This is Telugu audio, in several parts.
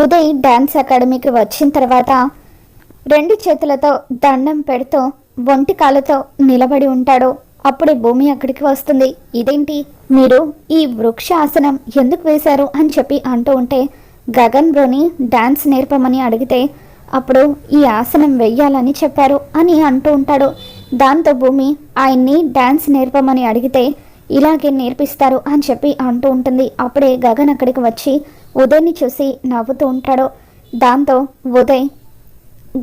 ఉదయ్ డ్యాన్స్ అకాడమీకి వచ్చిన తర్వాత రెండు చేతులతో దండం పెడుతూ ఒంటి కాళ్ళతో నిలబడి ఉంటాడు. అప్పుడే భూమి అక్కడికి వస్తుంది. ఇదేంటి? మీరు ఈ వృక్ష ఆసనం ఎందుకు వేశారు అని చెప్పి అంటూ ఉంటే గగన్ బ్రోని డాన్స్ నేర్పమని అడిగితే అప్పుడు ఈ ఆసనం వెయ్యాలని చెప్పారు అని అంటూ ఉంటాడు. దాంతో భూమి ఆయన్ని డాన్స్ నేర్పమని అడిగితే ఇలాగే నేర్పిస్తారు అని చెప్పి అంటూ ఉంటుంది. అప్పుడే గగన్ అక్కడికి వచ్చి ఉదయ్ని చూసి నవ్వుతూ ఉంటాడు. దాంతో ఉదయ్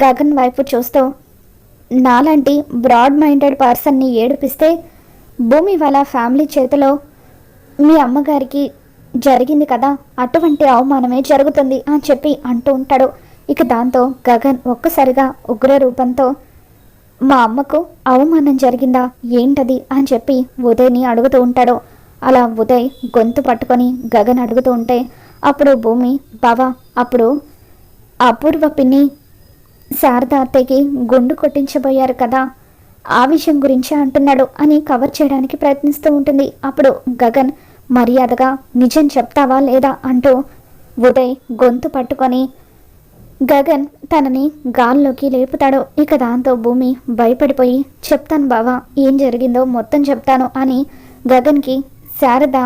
గగన్ వైపు చూస్తూ నాలాంటి బ్రాడ్ మైండెడ్ పర్సన్ని ఏడిపిస్తే భూమి వాళ్ళ ఫ్యామిలీ చేతిలో మీ అమ్మగారికి జరిగింది కదా అటువంటి అవమానమే జరుగుతుంది అని చెప్పి అంటూ ఉంటాడు. ఇక దాంతో గగన్ ఒక్కసారిగా ఉగ్ర రూపంతో మా అమ్మకు అవమానం జరిగిందా ఏంటది? అని చెప్పి ఉదయ్ని అడుగుతూ ఉంటాడు. అలా ఉదయ్ గొంతు పట్టుకొని గగన్ అడుగుతూ ఉంటే అప్పుడు భూమి బావా అప్పుడు అపూర్వ పిన్ని శారద అత్తయ్యకి గుండు కొట్టించబోయారు కదా. ఆ విషయం గురించి అంటున్నాడు అని కవర్ చేయడానికి ప్రయత్నిస్తూ ఉంటుంది. అప్పుడు గగన్ మర్యాదగా నిజం చెప్తావా లేదా? అంటూ ఉదయ్ గొంతు పట్టుకొని గగన్ తనని గాల్లోకి లేపుతాడు. ఇక దాంతో భూమి భయపడిపోయి చెప్తాను బావా ఏం జరిగిందో మొత్తం చెప్తాను అని గగన్కి శారద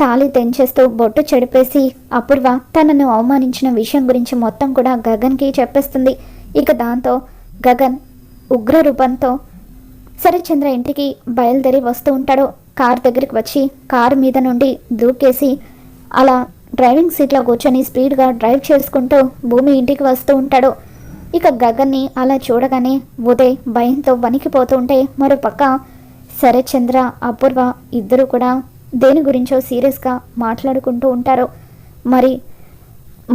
తాళి తెంచేస్తూ బొట్టు చెడిపేసి అపూర్వ తనను అవమానించిన విషయం గురించి మొత్తం కూడా గగన్కి చెప్పేస్తుంది. ఇక దాంతో గగన్ ఉగ్ర రూపంతో శరత్చంద్ర ఇంటికి బయలుదేరి వస్తూ ఉంటాడు. కార్ దగ్గరికి వచ్చి కారు మీద నుండి దూకేసి అలా డ్రైవింగ్ సీట్లో కూర్చొని స్పీడ్గా డ్రైవ్ చేసుకుంటూ భూమి ఇంటికి వస్తూ ఉంటాడు. ఇక గగన్ని అలా చూడగానే ఉదయ్ భయంతో వణికిపోతూ ఉంటే మరోపక్క శరత్చంద్ర అపూర్వ ఇద్దరు కూడా దేని గురించో సీరియస్గా మాట్లాడుకుంటూ ఉంటారో. మరి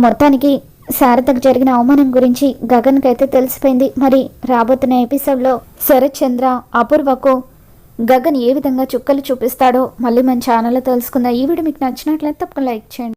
మొత్తానికి శారదకు జరిగిన అవమానం గురించి గగన్కి అయితే తెలిసిపోయింది. మరి రాబోతున్న ఎపిసోడ్లో శరత్ చంద్ర అపూర్వకు గగన్ ఏ విధంగా చుక్కలు చూపిస్తాడో మళ్ళీ మన ఛానల్లో తెలుసుకుందాం. ఈ వీడియో మీకు నచ్చినట్లయితే తప్పకుండా లైక్ చేయండి.